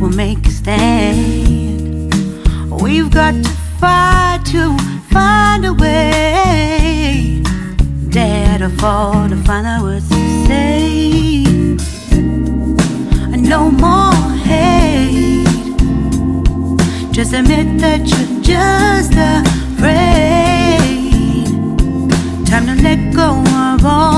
we'll make a stand. We've got to fight to find a way. Dare to fall to find out what to say. No more hate. Just admit that you're just afraid. Time to let go of all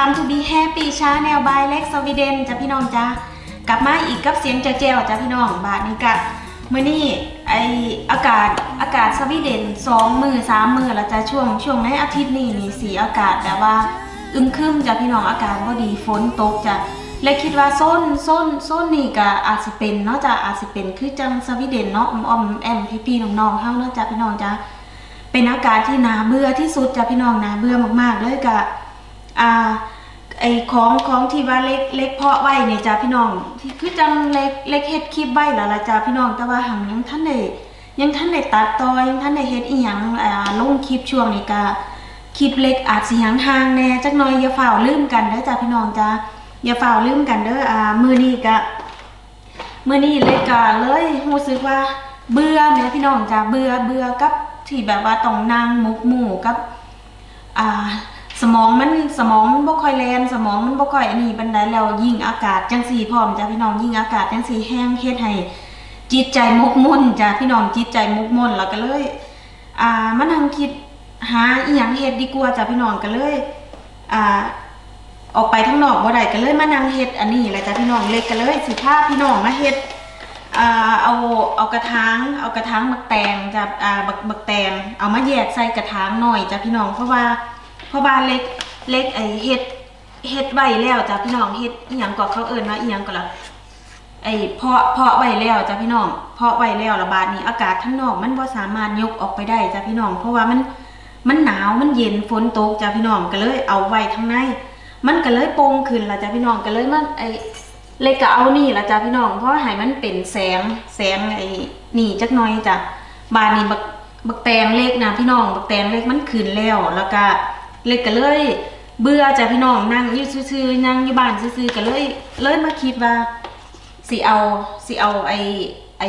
แล้วจ้ากับ Time to be happy ชาแนลบายเล็กสวีเดนจ้าพี่น้องจ้ากลับมาอีกกับเสียงเจเจวจ้าพี่น้องบาทนี้กะมื่อนี้ไออากาศอากาศสวีเดนสองมือสามมือแล้วจ้าช่วงช่วงในอาทิตย์นี้นี่สีอากาศแบบว่า อึมครึมจ้าพี่น้องอากาศพอดีฝนตกจ้าและคิดว่าโซนโซนโซนนี่ก็อาจสิเป็นเนาะจ้าอาจสิเป็นคือจังสวีเดนเนาะออมแอมพี่ๆน้องๆเฮาเนาะจ้าพี่น้องจ้าเป็นอากาศที่นาเบื่อที่สุดจ้ะพี่น้องนาเบื่อมากๆเลยกะ อ่าไอของของที่ว่าเล็กเล็กเพาะไว้เนี่ยจ้ะพี่น้องที่คือจังเล็กเล็กเฮ็ดคลิปไว้แล้วล่ะจ้ะพี่น้อง แต่ว่าหังยังท่านได้ยังท่านได้ตัดต่อยังท่านได้เฮ็ดอีหยังอ่าลงคลิปช่วงนี้กะคลิปเล็กอาจสิยังห่างแน่จักหน่อยอย่าฝ่าลืมกันเด้อจ้ะพี่น้องจ้ะอย่าฝ่าลืมกันเด้ออ่ามื้อนี้กะมือนี้เลยกะเลยรู้สึกว่าเบื่อแม่พี่น้องจ้ะเบื่อเบื่อกับที่แบบว่าต้องนั่งหมกหมู่กับอ่า สมองมันสมองมันบ่ค่อยแลนสมองมันบ่ค่อยอันนี้บันไดแล้วยิ่งอากาศจังสี่พร้อมจ้ะพี่น้องยิ่งอากาศจังสี่แห้งเฮ็ดให้จิตใจมกมุ่นจ้ะพี่น้องจิตใจมกมุ่นแล้วก็เลย อ่ามานั่งคิดหาอีหยังเฮ็ดดีกว่าจ้ะพี่น้องก็เลยอ่าออกไปข้งนอกบ่ได้ก็เลยมานั่งเฮ็ดอันนี้แหละจ้ะพี่น้องเล็กก็เลยสิพาพี่น้องมาเฮ็ดอ่าเอาเอากระถางเอากระถางบักแตงจ้ะอ่าบักบักแตงเอามาแยกใส่กระถางหน่อยจ้ะพี่น้องเพราะว่า เพราะว่าเล็กเล็กไอเฮ็ดเฮ็ดไว้แล้วจ้ะพี่น้องเฮ็ดอีหยังก็เขาเอิ้นว่าอีหยังก็ละไอเพาะเพาะไว้แล้วจ้ะพี่น้อง เพาะไว้แล้วระบาดนี้อากาศข้างนอก มันบ่สามารถยกออกไปได้จ้ะพี่น้อง เพราะว่ามันมันหนาวมันเย็นฝนตกจ้ะพี่น้องก็เลยเอาไว้ข้างใน มันก็เลยโป่งขึ้นละจ้ะพี่น้องก็เลยมันไอเลยก็เอานี่ละจ้ะพี่น้อง เพราะให้มันเป็นแสงแสงไอ้นี่จักหน่อยจ้ะบานนี้บักบักแตงเล็กนะพี่น้องบักแตงเล็กมันขึ้นแล้วแล้วก็ เล็กก็เลย เบื่อจ้ะพี่น้องนั่งอยู่ซื่อๆนั่งอยู่บ้านซื่อๆก็เลยเลยมาคิดว่าสิเอาสิเอาไอ้ไอ้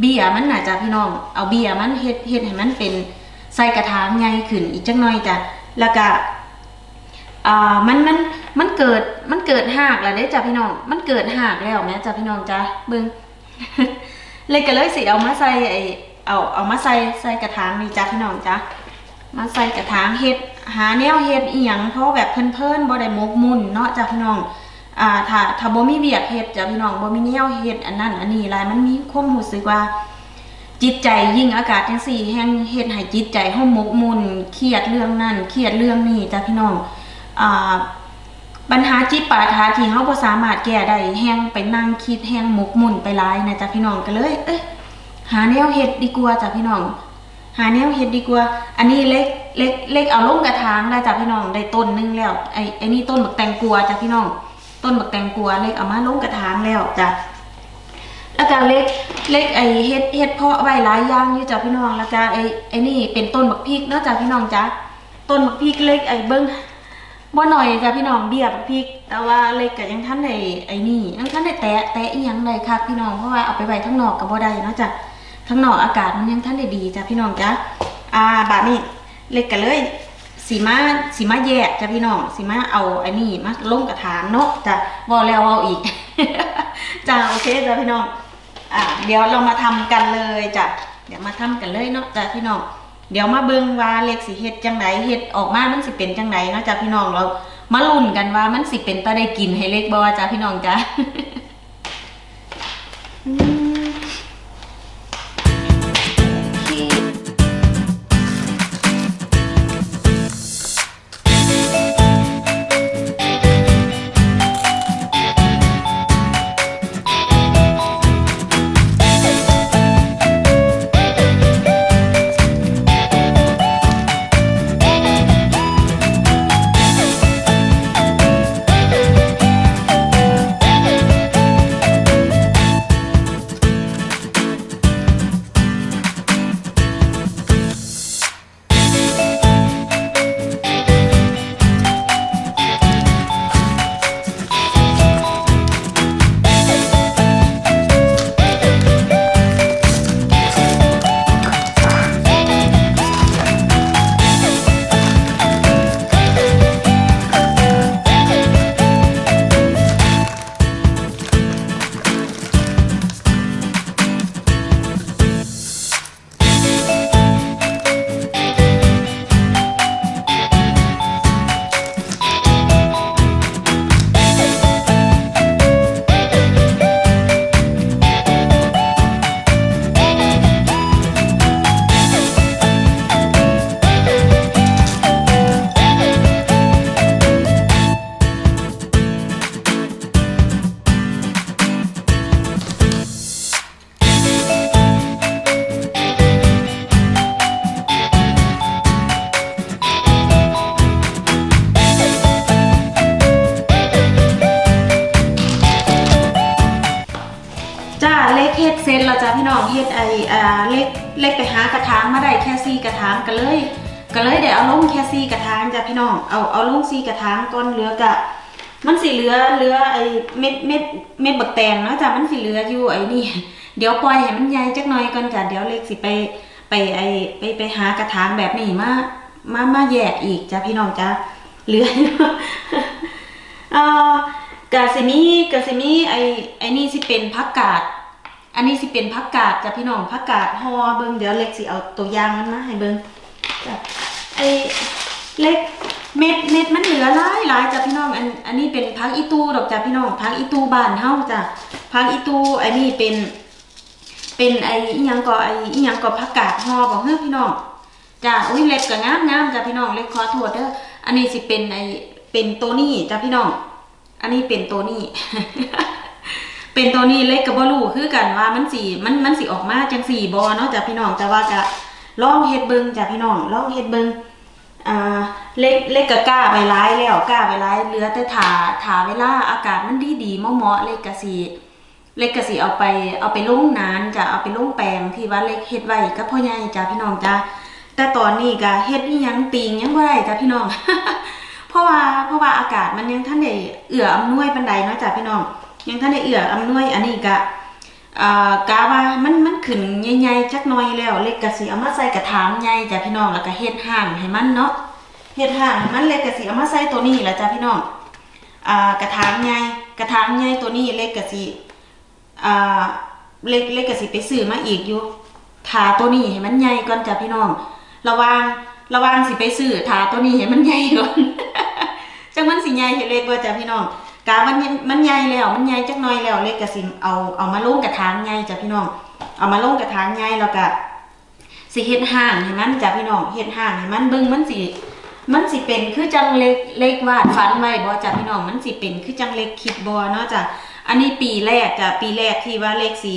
เบียร์มันน่ะจ้ะพี่น้องเอาเบียร์มันเฮ็ดเฮ็ดให้มันเป็นใส่กระถางใหญ่ขึ้นอีกจักหน่อยจ้ะแล้วก็อ่ามันมันมันเกิดมันเกิดหากแล้วเด้จ้ะพี่น้องมันเกิดหากแล้วแม่จ้ะพี่น้องจ้ะเบิ่งเลยก็เลยสิเอามาใส่ไอเอาเอามาใส่ใส่กระถางนี่จ้ะพี่น้องจ้ะมาใส่กระถางเฮ็ด หาแนวเฮ็ดอีหยังเพราะแบบเพิ่นๆบ่ได้มกมุ่นเนาะจ้ะพี่น้องอ่าถ้าถ้าบ่มีเวียกเฮ็ดจ้ะพี่น้องบ่มีแนวเฮ็ดอันนั้นอันนี้หลายมันมีความรู้สึกว่า จิตใจยิ่งอากาศจังสี่แห้งเฮ็ดให้จิตใจเฮามกมุ่นเครียดเรื่องนั้นเครียดเรื่องนี้จ้ะพี่น้องอ่าปัญหาจิตปาทาที่เฮาบ่สามารถแก้ได้แฮงไปนั่งคิดแฮงมกมุ่นไปหลายนะจ๊ะพี่น้องก็เลย เอ้ยหาแนวเฮ็ดดีกว่าจ้ะพี่น้อง หาแนวเฮ็ดดีกว่า อันนี้เล็ก เล็กเล็กเอาลงกระถางได้จ้ะพี่น้องได้ต้นนึงแล้วไอ้ไอ้นี่ต้นบักแตงกัวจ้ะพี่น้อง ต้นบักแตงกัวเล็กเอามาลงกระถางแล้วจ้ะแล้วก็เล็กเล็กไอ้เฮ็ดเฮ็ดเพาะไว้หลายอย่างอยู่จ้ะพี่น้องแล้วก็ไอ้ไอ้นี่เป็นต้นบักพริกเนาะจ้ะพี่น้องจ้ะต้นบักพริกเล็กไอ้เบิ้งบ่หน่อยจ้ะพี่น้องเบี้ยบพริก แต่ว่าเล็กก็ยังทันได้ไอ้นี่ยังทันได้แตะแตะอีหยังเลยค่ะพี่น้องเพราะว่าเอาไปไว้ข้งนอกก็บ่ได้เนาะจ้ะข้งนอกอากาศมันยังทันได้ดีจ้ะพี่น้องจ้ะอ่าบาดนี้ เล็กก็เลยสีมาสีมาแยกจ้ะพี่น้องสีมาเอาไอ้นี่มาลงกระถางเนาะจ้ะเว้าแล้วเว้าอีกจ้ะโอเคจ้ะพี่น้องอะเดี๋ยวเรามาทำกันเลยจ้ะเดี๋ยวมาทำกันเลยเนาะจ้ะพี่น้องเดี๋ยวมาเบิ่งว่าเล็กสิเฮ็ดจังไดเฮ็ดออกมามันสิเป็นจังไดเนาะจ้ะพี่น้องเรามาลุ้นกันว่ามันสิเป็นตาได้กินให้เล็กบ่จ้ะพี่น้องจ้ะ ล็กเร็จแล้วจ้ะพี่น้องเฮ็ดไออ่าเล็กเล็กไปหากระถางมาได้แค่ซี่กระถางก็เลยก็เลยได้เอาลงแค่ซี่กระถางจ้ะพี่น้องเอาเอาลงซี่กระถางก่อนเหลือกะมันสิเหลือเหลือไอเม็ดเม็ดเม็ดบักแตงเนาะจ้ะมันสิเหลืออยู่ไอ้นี่เดี๋ยวปล่อยให้มันใหญ่จักหน่อยก่อนจ้ะเดี๋ยวเล็กสิไปไปไอไปไปหากระถางแบบนี้มามามาแยกอีกจ้ะพี่น้องจ้ะเหลือเอ่อกะสิมีกะสิมีไอไอนี่สิเป็นผักกาด อันนี้สิเป็นผักกาดจ้ะพี่น้องผักกาดห่อเบิ่งเดี๋ยวเล็กสิเอาตัวอย่างมันมาให้เบิ่งจ้ะไอเล็กเม็ดเม็ดมันเหลือหลายหลายจ้ะพี่น้องอันอันนี้เป็นผักอีตูดอกจ้ะพี่น้องผักอีตูบานเฮาจ้ะผักอีตูอันนี้เป็น เป็นไออีหยังก็ไออีหยังก็ผักกาดห่อบ่เฮ้อพี่น้องจ้ะอุ้ยเล็กก็งามงามจ้ะพี่น้องเล็กขอโทษเด้ออันนี้สิเป็นไอเป็นตัวนี้จ้ะพี่น้อง อันนี้เป็นตัวนี้ เป็นตัวนี้เล็กกับบ่รู้คือกันว่ามันสีมันมันสิออกมาจังสีบอเนาะจ้ะพี่น้องแต่ว่าจะลองเฮ็ดเบิงจ้ะพี่น้องลองเฮ็ดเบิงอ่าเล็กเล็กก็กล้าไปร้ายแล้วก้าไปร้ายเหลือแต่ถาถาเวลาอากาศมันดีดีๆเหมาะเล็กก็สิเล็กก็สิเอาไปเอาไปลงนานจ้ะเอาไปลงแปลงที่ว่าเล็กเฮ็ดไว้กับพ่อใหญ่จ้ะพี่น้องจ้ะแต่ตอนนี้ก็เฮ็ดอีหยังติงยังบ่ได้จ้ะพี่น้อง เพราะว่าเพราะว่าอากาศมันยังท่านได้เอื้ออำนวยปานใดเนาะจ้ะพี่น้อง ยังท่านได้เอื้ออำนวยอันนี้ก็อ่ากาว่ามันมันขึ้นใหญ่ๆจักหน่อยแล้วเล็กก็สิเอามาใส่กระถางใหญ่จ้ะพี่น้องแล้วก็เฮ็ดห่างให้มันเนาะเฮ็ดห่างให้มันเล็กก็สิเอามาใส่ตัวนี้แหละจ้ะพี่น้องกระถางใหญ่กระถางใหญ่ตัวนี้เล็กก็สิอ่าเล็กเล็กก็สิไปซื้อมาอีกอยู่ถาตัวนี้ให้มันใหญ่ก่อนจ้ะพี่น้อง ระวังระวังสิไปซื้อถาตัวนี้ให้มันใหญ่ก่อนจังมันสิใหญ่เฮ็ดเล็กบ่าจ้ะพี่น้อง กามันมันใหญ่แล้วมันใหญ่จักหน่อยแล้วเล็กก็สิเอาเอามาลงกระถางใหญ่จ้ะพี่น้อง เอามาลงกระถางใหญ่แล้วก็สิเฮ็ดห่างให้มันจ้ะพี่น้องเฮ็ดห่างให้มันเบิ่งมันสิมันสิเป็นคือจังเล็กเล็กวาดฝันไว้บ่จ้ะพี่น้องมันสิเป็นคือจังเล็กคิดบ่เนาะจ้ะอันนี้ปีแรกจ้ะปีแรกที่ว่าเล็กสิ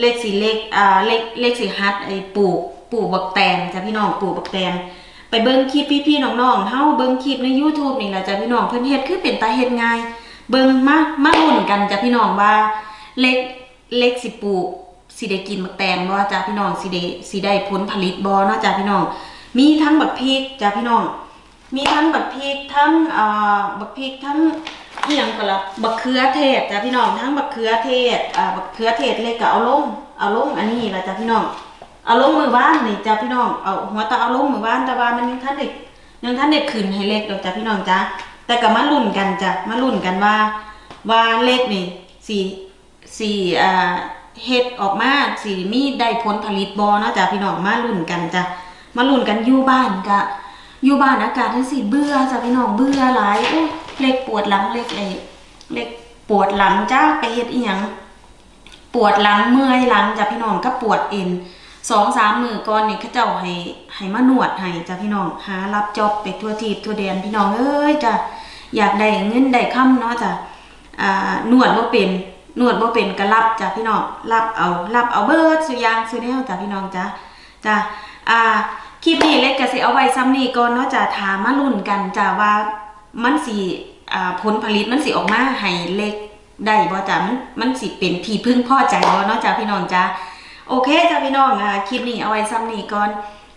เลขสีเลขอ่าเลขเลขสีฮัดไอ้ปลูกปลูกบักแตงจ้ะพี่น้องปลูกบักแตงไปเบิ่งคลิปพี่ๆน้องๆเฮาเบิ่งคลิปใน YouTube นี่แหละจ้ะพี่น้องเพิ่นเฮ็ดคือเป็นตาเฮ็ดง่าย เบิ่งมามาลุ้นกันจ้ะพี่น้องว่า เลขเลขสิปลูกสิได้กินบักแตงบ่จ้ะพี่น้องสิได้สิได้ผลผลิตบ่เนาะจ้ะพี่น้อง มีทั้งบักพริกจ้ะพี่น้อง มีทั้งบักพริกทั้งเอ่อบักพริกทั้งอหยังก็ละบักเขือเทศจ้ะพี่น้องทั้งบักเขือเทศอ่าบักเขือเทศเลยก็เอาลงเอาลงอันนี้ละจ้ะพี่น้องเอาลงมือบ้านนี่จ้ะพี่น้องเอาหัวตาเอาลงมือบ้านแต่ว่ามันยังท่านเด็กยังท่านเด็กขึ้นให้เล็กดอกจ้ะพี่น้องจ้ะ แต่ก็มาลุ้นกันจ้ะมาลุ้นกันว่า ว่าเลขนี่สี่สี่อ่าเฮ็ดออกมาสีมีได้ผลผลิตบ่เนาะจ้ะพี่น้องมาลุ้นกันจ้ะมาลุ้นกันอยู่บ้านกะอยู่บ้านอากาศทั้งสิเบื่อจ้ะพี่น้องเบื่อหลายโอ้เล็กปวดหลังเล็กไอ้เล็กปวดหลังจ้าไปเฮ็ดอีหยังปวดหลังเมื่อยหลังจ้ะพี่น้องก็ปวดเอ็นสองสามมือก่อนนี่เขาเจ้าให้ให้มานวดให้จ้ะพี่น้องหารับจอบไปทั่วทีบทั่วแดนพี่น้องเอ้ยจ้ะ อยากได้เงินได้ค่ำเนาะจ้ะอ่านวดบ่เป็นนวดบ่เป็นก็รับจ้ะพี่น้องรับเอารับเอาเบิดสุยางสุแนวจ้ะพี่น้องจ้ะจ้ะอ่าคลิปนี้เล็กก็สิเอาไว้ซ้ำนี้ก่อนเนาะจะถามมาลุ้นกันจ้ะว่ามันสิอ่าผลผลิตมันสิออกมาให้เล็กได้บ่จ้ะมันมันสิเป็นที่พึ่งพอใจบ่เนาะจ้ะพี่น้องจ้ะโอเคจ้ะพี่น้องอ่าคลิปนี้เอาไว้ซ้ำนี้ก่อน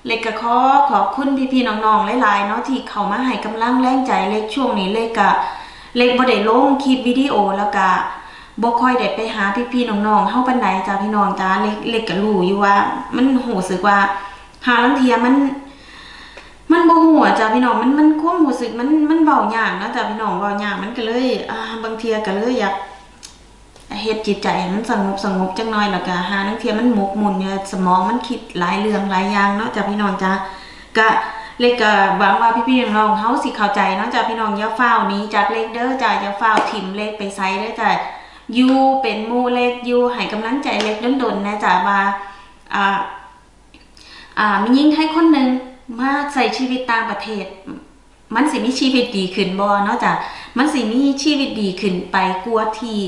เล็กก็ขอขอบคุณพี่ๆน้องๆหลายๆเนาะที่เข้ามาให้กำลังแรงใจเล็กช่วงนี้เล็กก็เล็กบ่ได้ลงคลิปวิดีโอแล้วก็บ่ค่อยได้ไปหาพี่ๆน้องๆเฮาปานใดจ้ะพี่น้องจ้ะเล็กเล็กก็รู้อยู่ว่า มันรู้สึกว่า หาลังเทียมัน มันบ่หัวจ้ะพี่น้องมันมันความรู้สึกมันมันเบาหยางนะจ้ะพี่น้องเบาหยางมันก็เลย อ่าบางเทียก็เลยอยาก เฮ็ดจิตใจให้มันสงบสงบจังหน่อยแล้วก็หาลังเทียมันหมกมุ่นเนี่ยสมองมันคิดหลายเรื่องหลายอย่างเนาะจ้ะพี่น้องจ้ะก็เล็กก็หวังว่าพี่ๆน้องเฮาสิเข้าใจเนาะจ้ะพี่น้องอย่าฟ้านี้จากเล็กเด้อจ้ะอย่าฟ้าถิ่มเล็กไปไสเด้อจ้ะอยู่เป็นมู่เล็กอยู่ให้กำลังใจเล็กดนๆนะจ้ะว่าอ่าอ่ามียิ่งให้คนหนึ่งมาใส่ชีวิตต่างประเทศ มันสิมีชีวิตดีขึ้นบ่เนาะจ้ะมันสิมีชีวิตดีขึ้นไปกลัวที่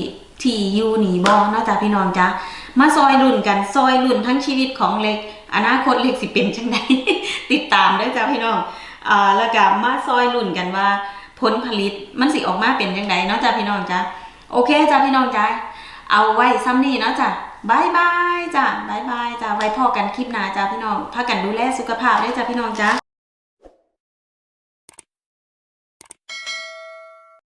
ที่อยู่หนีบ่เนาะจ้ะพี่น้องจ้ะมาซอยรุ่นกันซอยรุ่นทั้งชีวิตของเล็ก อนาคตเล็กสิเป็นจังไดติดตามเด้จ้ะพี่น้องอ่าแล้วก็มาซอยรุ่นกันว่า ผลผลิตมันสิออกมาเป็นจังไดเนาะจ้ะพี่น้องจ้ะโอเคจ้ะพี่น้องจ้ะเอาไว้ซ้ำนี่เนาะจ้ะบายบายจ้ะบายบายจ้ะไว้พอกันคลิปหน้าจ้ะพี่น้องพากันดูแลสุขภาพด้วยจ้ะพี่น้องจ้ะ